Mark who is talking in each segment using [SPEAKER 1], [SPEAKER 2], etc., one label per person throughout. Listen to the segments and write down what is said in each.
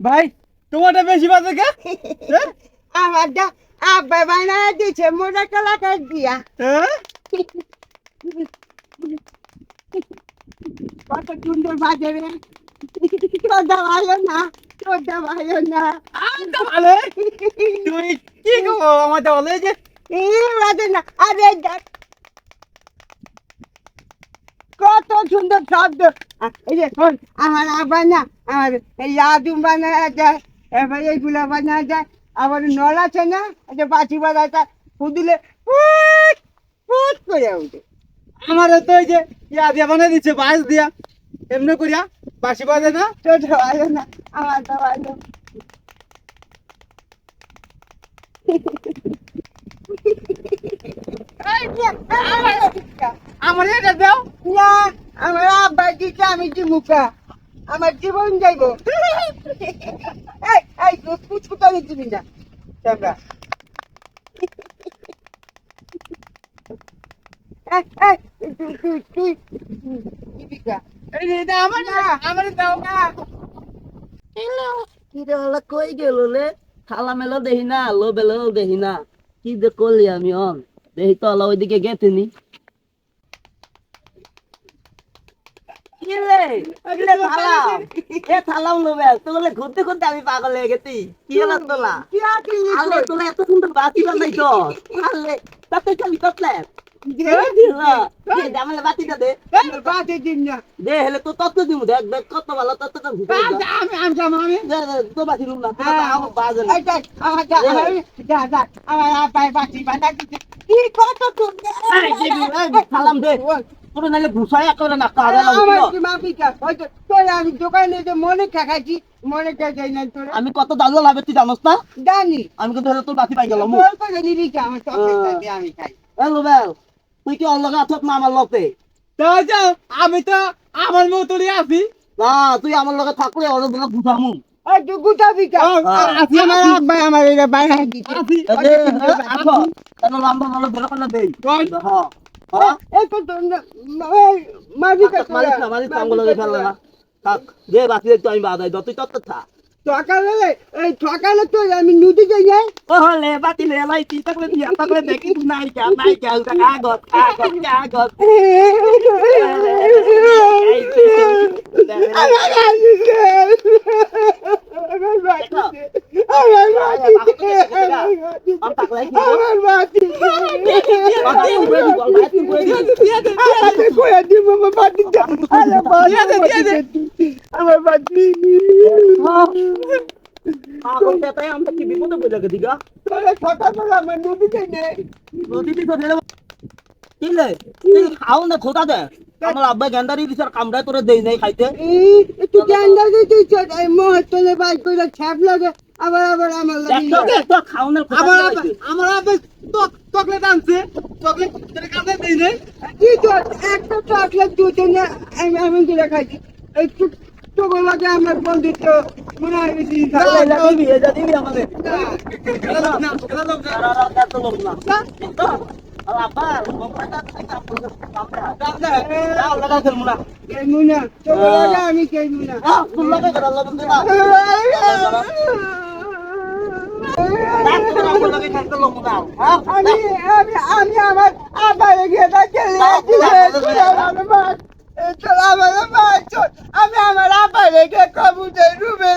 [SPEAKER 1] ভাই
[SPEAKER 2] তোমারটা বেশি বাজে কে হ্যাঁ?
[SPEAKER 3] আমারটা আব্বা বানায় দিছে মোটা কলাকার দিয়া
[SPEAKER 2] হ্যাঁ?
[SPEAKER 3] কত সুন্দর বাজে রে তোরটা ভালো না তোরটা ভালো না
[SPEAKER 2] ভালো তুমি কি গো ভালো যে
[SPEAKER 3] না আরে কত সুন্দর শব্দ। এই যে শোন আমার আব্বা না আমার এই লাডু বানায় যায় এবার এইগুলো বানায় যায় আবার নল আছে না যে বাঁচি বাজাটা ফুদিলে ফুট ফুট করে উঠে।
[SPEAKER 2] আমার তো এই যে ইয়া দিয়া দিচ্ছে বাঁশ দিয়া। এমনি করিয়া বাসি বাজে না?
[SPEAKER 3] তোর ভালো না আমার তো যে, আমার
[SPEAKER 2] এটা দাও।
[SPEAKER 3] না আমার দিকে আমি দিমুকা আমার জীবন যাইব। এই দিবি না। তোমরা
[SPEAKER 2] আমার আমার দাও। না।
[SPEAKER 1] কি রে কই গেল রে থালা মেলো দেখি না লো বেলো দেখি না। কি যে করলি আমি অন? দেখি তো হলা ওইদিকে ঘুরতে ঘুরতে আমি পাগল হয়ে গেছি। কি হলো তোলা? আলে এত সুন্দর বাতি বানাই তো তাতে খালি ততলে
[SPEAKER 2] আমি
[SPEAKER 1] সালাম দে। করে না
[SPEAKER 3] দোকানে যে মনে খাখাইছি, মনে খাখাই না তোর।
[SPEAKER 1] আমি কত দাদু লাভে তুই জানোস না
[SPEAKER 3] জানি।
[SPEAKER 1] আমি কিন্তু তোর বাতি পাই গেলাম।
[SPEAKER 3] আমি খাই।
[SPEAKER 1] হ্যালো তুই কি অন্য আছত না আমার লগে?
[SPEAKER 2] তো যাও আমি তো আমার মতনই আছি।
[SPEAKER 1] না তুই আমার লগে থাকলে অন্য দিন
[SPEAKER 3] তুই
[SPEAKER 1] থাক তুই আমি বাদাই তুই তত্ত্ব থা
[SPEAKER 3] সকালে এই সকালে তো আমি নদীতে যাই
[SPEAKER 1] ওহলে বাতি লে লাই তুই দিয়া থাকলে দেখি নাই কা নাই কা কাগজ কাগজ কাগজ
[SPEAKER 3] আমার আসিছে আমার বাতিছে আমার বাতিছে আমার বাতিছে আমার বাতিছে আরে কইয়া দিব আমার বাতিছে আরে বাতিছে আমার বাতিছে তোরা সকালবেলা আমার নদীতে নেই
[SPEAKER 1] আমার আব্বা গেন্দারি দিছার কামড়ায় তোরে দেই নাই খাইতে
[SPEAKER 3] এই একটু দিতে চল বাই করে ছ্যাপ লাগে আবার আবার আমার লাগে
[SPEAKER 1] খাওনের
[SPEAKER 2] আমার আমার আব্বা তো- চকলেট আনছে চকলেট তোর কাছে দেই নাই
[SPEAKER 3] কি তো একটা চকলেট দুটো না আমি আমি করে খাইছি এই তোর লাগে আমার বন্ধুত্ব মনে হয় বেশি
[SPEAKER 1] দিবি এটা দিবি আমাদের
[SPEAKER 2] না, না।
[SPEAKER 1] না আব্বা লাগা খেলব না
[SPEAKER 3] না তোর লাগে আমি কেমু না আমি আমি আমি আমার আবার গিয়ে আমি আমার আবার গিয়ে কবুতর রুমে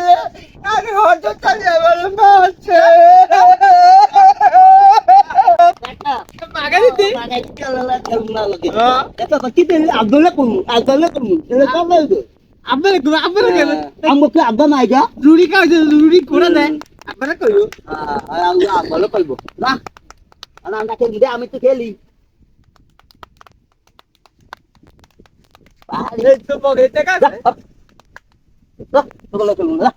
[SPEAKER 3] আমি হঠাৎ চলে আমার মাছ
[SPEAKER 2] মাগা দিতি আব্বা রে আব্বা রে
[SPEAKER 1] আব্বা নাই গা।
[SPEAKER 2] রুড়ি খাওয়াছে রুড়ি করে দেয় আব্বারা কইও।
[SPEAKER 1] ভালো পাইবো না আমরা খেলি দে আমি তো খেলি।
[SPEAKER 2] তো
[SPEAKER 1] খেলুন না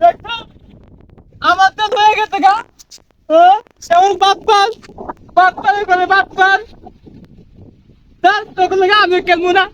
[SPEAKER 2] দেখো আমার তো হয়ে গেছে গা সেমন বাপ্পাল বাপ্পালে করে বাপ্পাল তার তখন আমি কেমন না।